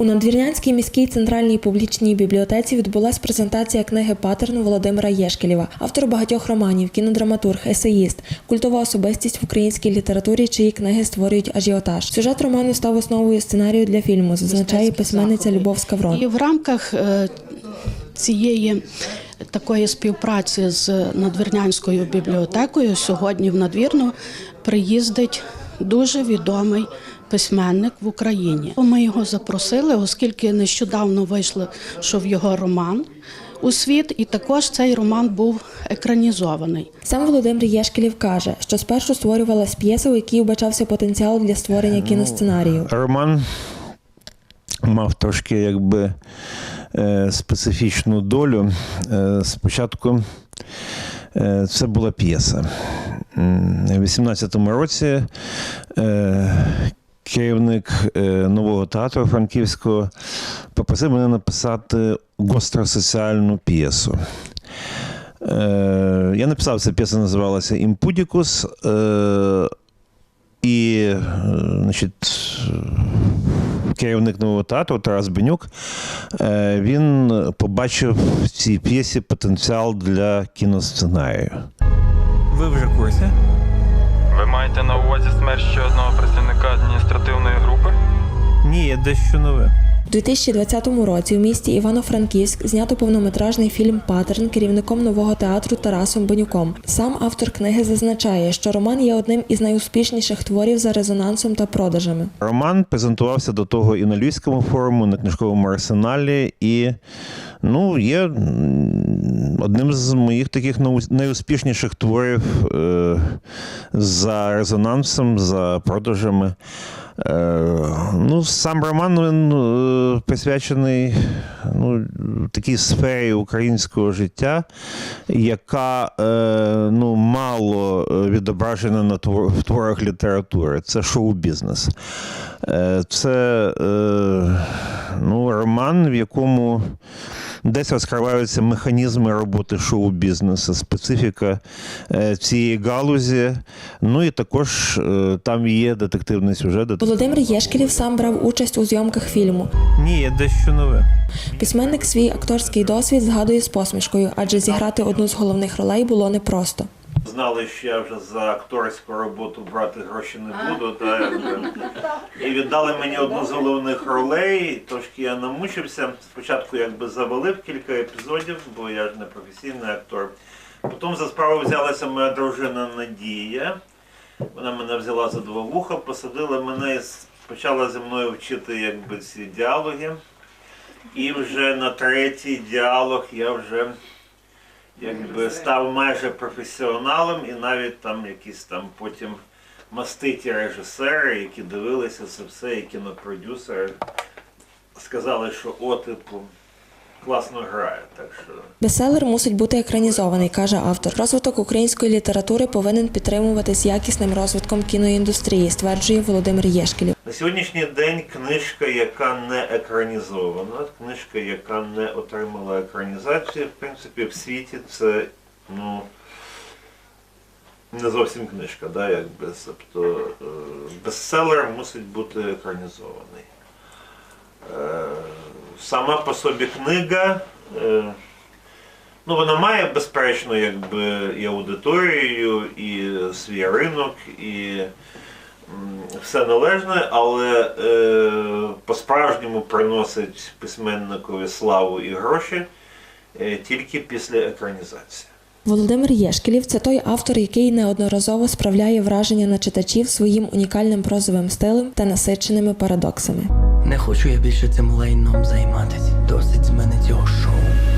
У Надвірнянській міській центральній публічній бібліотеці відбулась презентація книги Патерн Володимира Єшкелєва, автор багатьох романів, кінодраматург, есеїст, культова особистість в українській літературі, чиї книги створюють ажіотаж. Сюжет роману став основою сценарію для фільму, зазначає письменниця Любов Скаврон. І в рамках е, цієї такої співпраці з Надвірнянською бібліотекою сьогодні в Надвірну приїздить дуже відомий письменник в Україні. Ми його запросили, оскільки нещодавно вийшло, що в його роман у світ, і також цей роман був екранізований. Сам Володимир Єшкелєв каже, що спершу створювалась п'єса, у якій вбачався потенціал для створення кіносценарію. Роман мав трошки якби е, специфічну долю. Е, Спочатку е, це була п'єса. М, У 18-му році е, керівник е, нового театру Франківського попросив мене написати гостросоціальну п'єсу. Е, Я написав, ця п'єса називалася Імпудікус. І, значить, керівник нового театру Тарас Бенюк, він побачив в цій п'єсі потенціал для кіносценарію. Ви вже в курсі? Ви маєте на увазі смерть ще одного працівника адміністративної групи? Ні, дещо нове. У 2020 році у місті Івано-Франківськ знято повнометражний фільм Патерн керівником нового театру Тарасом Бонюком. Сам автор книги зазначає, що роман є одним із найуспішніших творів за резонансом та продажами. Роман презентувався до того і на Львівському форуму, на книжковому арсеналі, і ну, є одним з моїх таких найуспішніших творів е, за резонансом, за продажами. Е, ну, сам роман він е, присвячений ну, такій сфері українського життя, яка е, ну, мало відображена на в творах літератури. Це шоу-бізнес. Це ну, роман, в якому десь розкриваються механізми роботи шоу-бізнесу, специфіка е, цієї галузі. Ну і також е, там є детективний сюжет. Володимир Єшкілів сам брав участь у зйомках фільму. Ні, є дещо нове. Письменник свій акторський досвід згадує з посмішкою, адже зіграти одну з головних ролей було непросто. Знали, що я вже за акторську роботу брати гроші не буду. Та, і віддали мені одну з головних ролей. Трошки я намучився. Спочатку якби завалив кілька епізодів, бо я ж не професійний актор. Потім за справу взялася моя дружина Надія. Вона мене взяла за два вуха, посадила мене і почала зі мною вчити якби, ці діалоги. І вже на третій діалог я вже якби став майже професіоналом, і навіть там якісь там потім маститі режисери, які дивилися це все, і кінопродюсери, сказали, що о, типу, класно грає. Так що Бестселер мусить бути екранізований, каже автор. Розвиток української літератури повинен підтримуватись якісним розвитком кіноіндустрії, стверджує Володимир Єшкелєв. на сьогоднішній день книжка, яка не екранізована, книжка, яка не отримала екранізацію, в принципі, в світі це ну. Не зовсім книжка, да, якби, тобто е, бестселер мусить бути екранізований. Сама по собі книга, е, ну вона має, безперечно, якби і аудиторію, і свій ринок, і все належне, але е, по-справжньому приносить письменникові славу і гроші е, тільки після екранізації. Володимир Єшкелєв це той автор, який неодноразово справляє враження на читачів своїм унікальним прозовим стилем та насиченими парадоксами. Не хочу я більше цим лайном займатись. Досить з мене цього шоу.